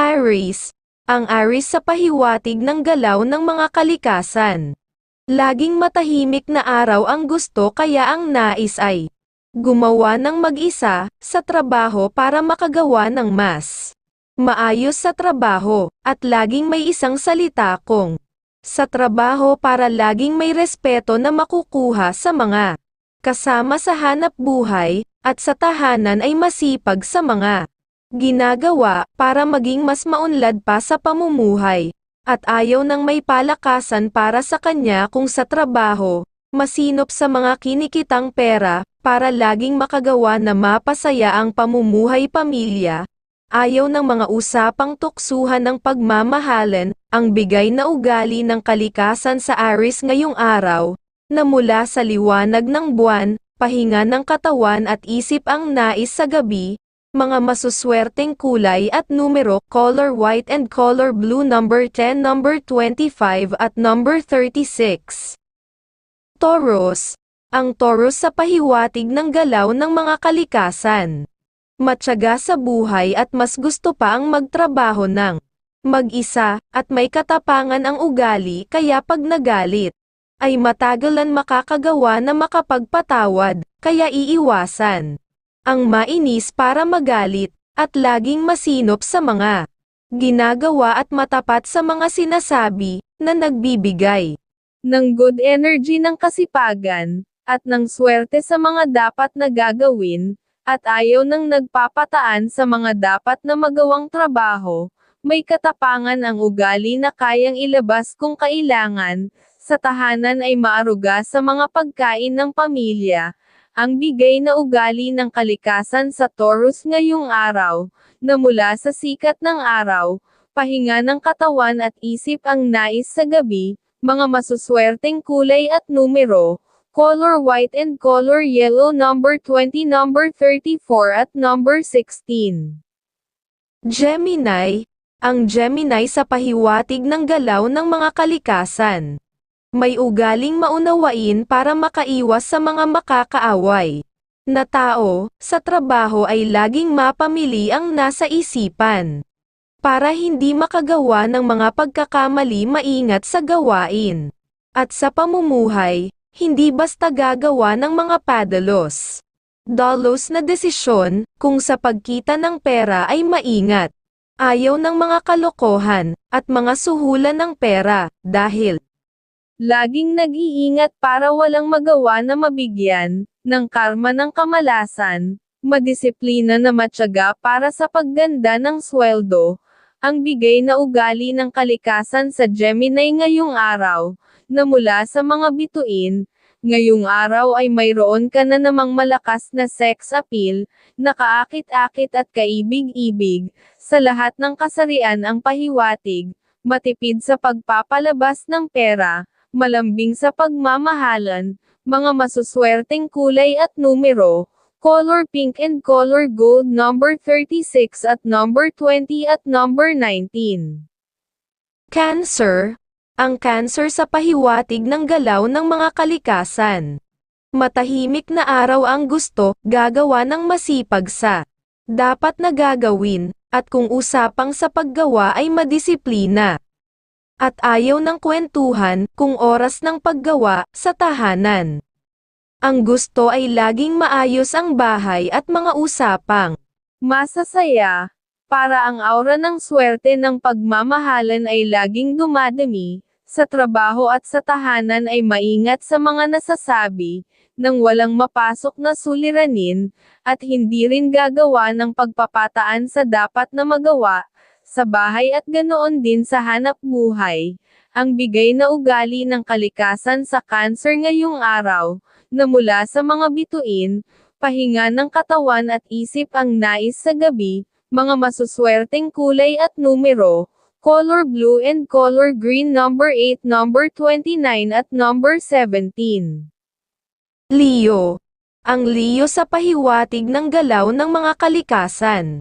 Aries. Ang Aries sa pahiwatig ng galaw ng mga kalikasan. Laging matahimik na araw ang gusto kaya ang nais ay gumawa ng mag-isa sa trabaho para makagawa ng mas maayos sa trabaho, at laging may isang salita kung sa trabaho para laging may respeto na makukuha sa mga kasama sa hanap buhay, at sa tahanan ay masipag sa mga ginagawa para maging mas maunlad pa sa pamumuhay, at ayaw ng may palakasan para sa kanya kung sa trabaho, masinop sa mga kinikitang pera, para laging makagawa na mapasaya ang pamumuhay pamilya, ayaw ng mga usapang tuksuhan ng pagmamahalan, ang bigay na ugali ng kalikasan sa Aris ngayong araw, na mula sa liwanag ng buwan, pahinga ng katawan at isip ang nais sa gabi, mga masuswerteng kulay at numero, color white and color blue number 10, number 25 at number 36. Taurus. Ang Taurus sa pahiwatig ng galaw ng mga kalikasan. Matyaga sa buhay at mas gusto pa ang magtrabaho ng mag-isa, at may katapangan ang ugali kaya pag nagalit, ay matagalan makakagawa na makapagpatawad, kaya iiwasan ang mainis para magalit, at laging masinop sa mga ginagawa at matapat sa mga sinasabi, na nagbibigay ng good energy ng kasipagan, at ng swerte sa mga dapat na gagawin, at ayaw ng nagpapataan sa mga dapat na magawang trabaho, may katapangan ang ugali na kayang ilabas kung kailangan, sa tahanan ay maaruga sa mga pagkain ng pamilya, ang bigay na ugali ng kalikasan sa Taurus ngayong araw, na mula sa sikat ng araw, pahinga ng katawan at isip ang nais sa gabi, mga masuswerteng kulay at numero, color white and color yellow number 20 number 34 at number 16. Gemini, ang Gemini sa pahiwatig ng galaw ng mga kalikasan. May ugaling maunawain para makaiwas sa mga makakaaway. Na tao, sa trabaho ay laging mapamili ang nasa isipan. Para hindi makagawa ng mga pagkakamali maingat sa gawain. At sa pamumuhay, hindi basta gagawa ng mga padalos. Dalos na desisyon, kung sa pagkita ng pera ay maingat. Ayaw ng mga kalokohan, at mga suhulan ng pera, dahil laging nag-iingat para walang magawa na mabigyan, ng karma ng kamalasan, madisiplina na matyaga para sa pagganda ng sweldo, ang bigay na ugali ng kalikasan sa Gemini ngayong araw, na mula sa mga bituin, ngayong araw ay mayroon ka na namang malakas na sex appeal, nakaakit-akit at kaibig-ibig, sa lahat ng kasarian ang pahiwatig, matipid sa pagpapalabas ng pera, malambing sa pagmamahalan, mga masuswerteng kulay at numero, color pink and color gold number 36 at number 20 at number 19. Cancer, ang cancer sa pahiwatig ng galaw ng mga kalikasan. Matahimik na araw ang gusto, gagawa ng masipag sa dapat na gagawin, at kung usapang sa paggawa ay madisiplina. At ayaw ng kwentuhan, kung oras ng paggawa, sa tahanan. Ang gusto ay laging maayos ang bahay at mga usapang masasaya, para ang aura ng swerte ng pagmamahalan ay laging dumadami, sa trabaho at sa tahanan ay maingat sa mga nasasabi, nang walang mapasok na suliranin, at hindi rin gagawa ng pagpapataan sa dapat na magawa, sa bahay at ganoon din sa hanap buhay, ang bigay na ugali ng kalikasan sa cancer ngayong araw, na mula sa mga bituin, pahinga ng katawan at isip ang nais sa gabi, mga masuswerteng kulay at numero, color blue and color green number 8 number 29 at number 17. Leo. Ang Leo sa pahiwatig ng galaw ng mga kalikasan.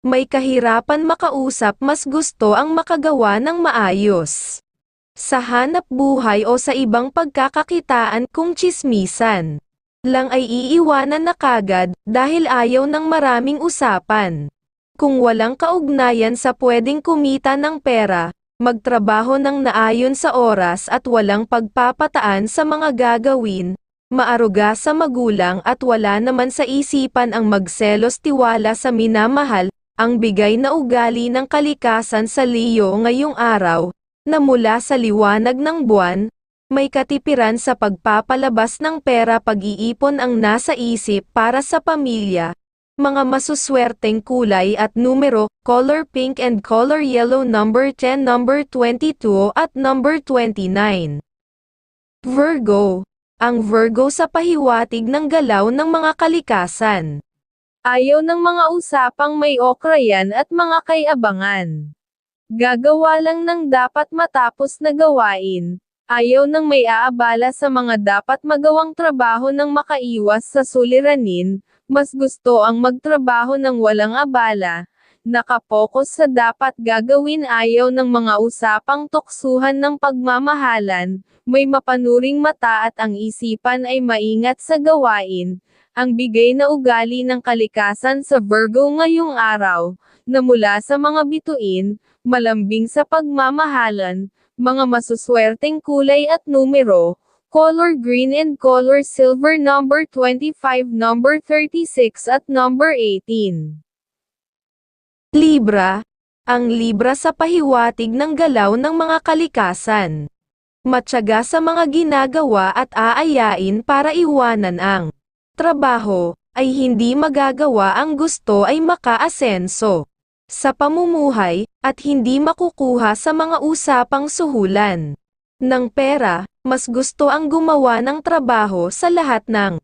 May kahirapan makausap mas gusto ang makagawa ng maayos. Sa hanap buhay o sa ibang pagkakakitaan kung chismisan. Lang ay iiwanan na kagad dahil ayaw ng maraming usapan. Kung walang kaugnayan sa pwedeng kumita ng pera, magtrabaho ng naayon sa oras at walang pagpapataan sa mga gagawin, maaruga sa magulang at wala naman sa isipan ang magselos tiwala sa minamahal, ang bigay na ugali ng kalikasan sa Leo ngayong araw, na mula sa liwanag ng buwan, may katipiran sa pagpapalabas ng pera pag-iipon ang nasa isip para sa pamilya, mga masuswerteng kulay at numero, color pink and color yellow number 10, number 22 at number 29. Virgo. Ang Virgo sa pahiwatig ng galaw ng mga kalikasan. Ayaw ng mga usapang may okrayan at mga kayabangan. Gagawa lang ng dapat matapos na gawain. Ayaw ng may aabala sa mga dapat magawang trabaho ng makaiwas sa suliranin, mas gusto ang magtrabaho ng walang abala, nakapokus sa dapat gagawin. Ayaw ng mga usapang tuksuhan ng pagmamahalan, may mapanuring mata at ang isipan ay maingat sa gawain, ang bigay na ugali ng kalikasan sa Virgo ngayong araw, na mula sa mga bituin, malambing sa pagmamahalan, mga masuswerteng kulay at numero, color green and color silver number 25, number 36 at number 18. Libra, ang Libra sa pahiwatig ng galaw ng mga kalikasan. Matyaga sa mga ginagawa at aayain para iwanan ang trabaho, ay hindi magagawa ang gusto ay makaasenso sa pamumuhay, at hindi makukuha sa mga usapang suhulan ng pera, mas gusto ang gumawa ng trabaho sa lahat ng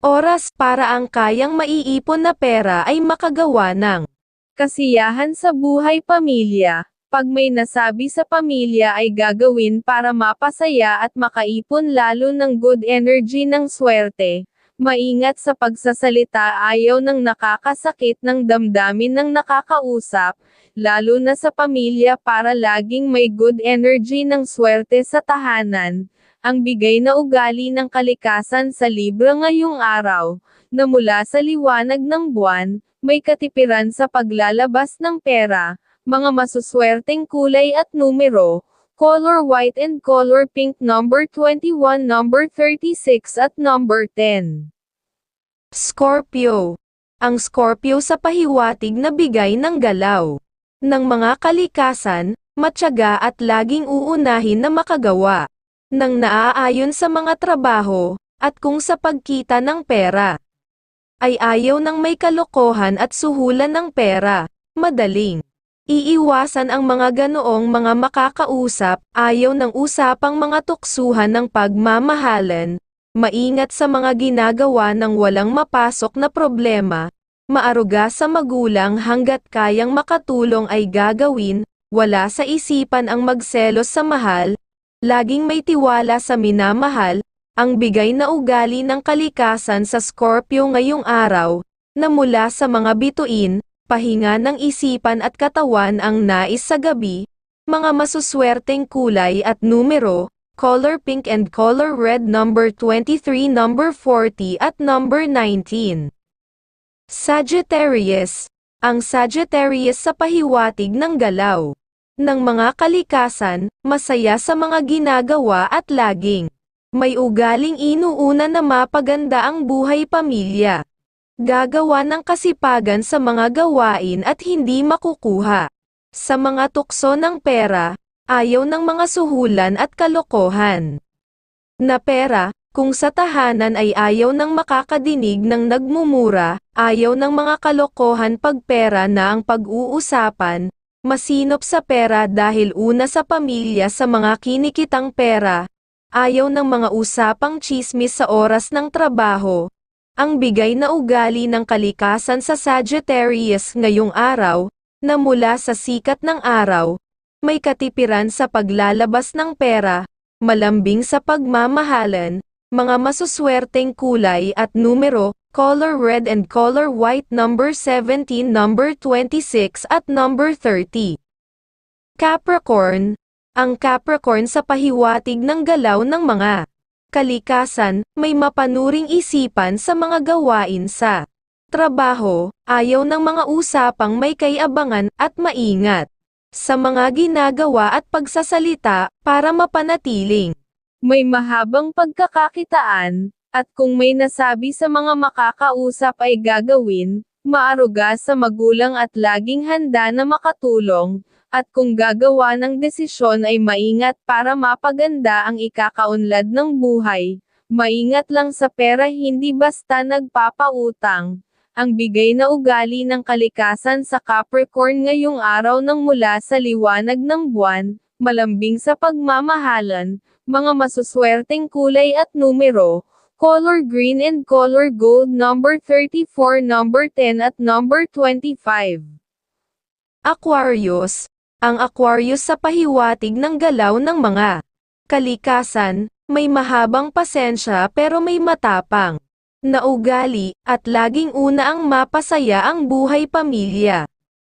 oras para ang kayang maiipon na pera ay makagawa ng kasiyahan sa buhay pamilya. Pag may nasabi sa pamilya ay gagawin para mapasaya at makaipon lalo ng good energy ng swerte. Maingat sa pagsasalita ayaw ng nakakasakit ng damdamin ng nakakausap, lalo na sa pamilya para laging may good energy ng swerte sa tahanan. Ang bigay na ugali ng kalikasan sa Libra ngayong araw, na mula sa liwanag ng buwan, may katipiran sa paglalabas ng pera, mga masuswerteng kulay at numero, color white and color pink number 21 number 36 at number 10. Scorpio. Ang Scorpio sa pahiwatig na bigay ng galaw ng mga kalikasan, matyaga at laging uunahin na makagawa ng naaayon sa mga trabaho, at kung sa pagkita ng pera ay ayaw ng may kalokohan at suhulan ng pera, madaling Iiwasan ang mga ganoong mga makakausap, ayaw ng usapang mga tuksuhan ng pagmamahalan, maingat sa mga ginagawa ng walang mapasok na problema, maaruga sa magulang hanggat kayang makatulong ay gagawin, wala sa isipan ang magselos sa mahal, laging may tiwala sa minamahal, ang bigay na ugali ng kalikasan sa Scorpio ngayong araw, na mula sa mga bituin, pahinga ng isipan at katawan ang nais sa gabi, mga masuswerteng kulay at numero, color pink and color red number 23 number 40 at number 19. Sagittarius, ang Sagittarius sa pahiwatig ng galaw ng mga kalikasan, masaya sa mga ginagawa at laging may ugaling inuuna na mapaganda ang buhay pamilya gagawa ng kasipagan sa mga gawain at hindi makukuha. Sa mga tukso ng pera, ayaw ng mga suhulan at kalokohan. Na pera, kung sa tahanan ay ayaw ng makakadinig ng nagmumura, ayaw ng mga kalokohan pag pera na ang pag-uusapan, masinop sa pera dahil una sa pamilya sa mga kinikitang pera, ayaw ng mga usapang chismis sa oras ng trabaho, ang bigay na ugali ng kalikasan sa Sagittarius ngayong araw, na mula sa sikat ng araw, may katipiran sa paglalabas ng pera, malambing sa pagmamahalan, mga masuswerteng kulay at numero, color red and color white number 17 number 26 at number 30. Capricorn, ang Capricorn sa pahiwatig ng galaw ng mga kalikasan, may mapanuring isipan sa mga gawain sa trabaho, ayaw ng mga usapang may kayabangan at maingat. Sa mga ginagawa at pagsasalita, para mapanatiling. May mahabang pagkakakitaan, at kung may nasabi sa mga makakausap ay gagawin, maaruga sa magulang at laging handa na makatulong, at kung gagawa ng desisyon ay maingat para mapaganda ang ikakaunlad ng buhay. Maingat lang sa pera hindi basta nagpapautang. Ang bigay na ugali ng kalikasan sa Capricorn ngayong araw ng mula sa liwanag ng buwan, malambing sa pagmamahalan, mga masuswerteng kulay at numero, color green and color gold number 34 number 10 at number 25. Aquarius, ang Aquarius sa pahiwatig ng galaw ng mga kalikasan, may mahabang pasensya pero may matapang na ugali, at laging una ang mapasaya ang buhay pamilya.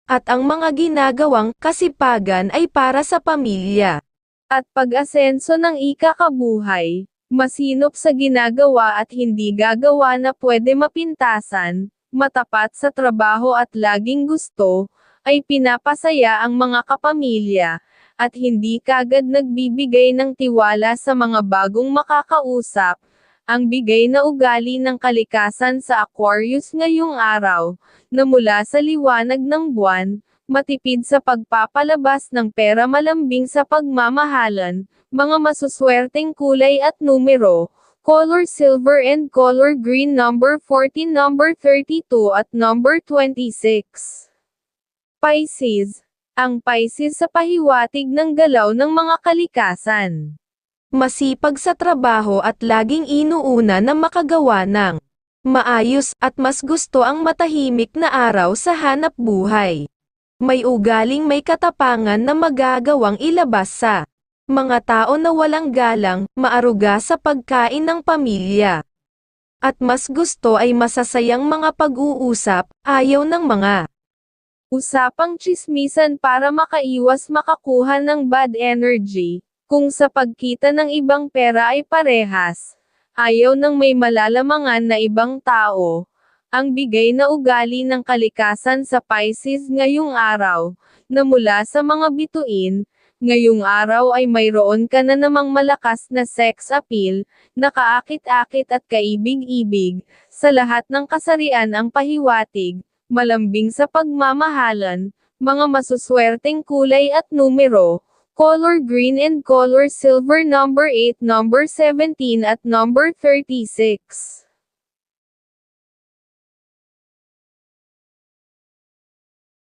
At ang mga ginagawang kasipagan ay para sa pamilya. At pag-asenso ng ikakabuhay, masinop sa ginagawa at hindi gagawa na pwede mapintasan, matapat sa trabaho at laging gusto, ay pinapasaya ang mga kapamilya, at hindi kagad nagbibigay ng tiwala sa mga bagong makakausap, ang bigay na ugali ng kalikasan sa Aquarius ngayong araw, na mula sa liwanag ng buwan, matipid sa pagpapalabas ng pera malambing sa pagmamahalan, mga masuswerteng kulay at numero, color silver and color green number 14 number 32 at number 26. Pisces, ang Pisces sa pahiwatig ng galaw ng mga kalikasan masipag sa trabaho at laging inuuna na makagawa ng maayos at mas gusto ang matahimik na araw sa hanap buhay. May ugaling may katapangan na magagawang ilabas sa mga tao na walang galang, maaruga sa pagkain ng pamilya. At mas gusto ay masasayang mga pag-uusap, ayaw ng mga usapang chismisan para makaiwas makakuha ng bad energy, kung sa pagkita ng ibang pera ay parehas, ayaw ng may malalamangan na ibang tao, ang bigay na ugali ng kalikasan sa Pisces ngayong araw, na mula sa mga bituin, ngayong araw ay mayroon ka na namang malakas na sex appeal, na kaakit-akit at kaibig-ibig, sa lahat ng kasarian ang pahiwatig, malambing sa pagmamahalan, mga masuswerteng kulay at numero, color green and color silver number 8 number 17 at number 36.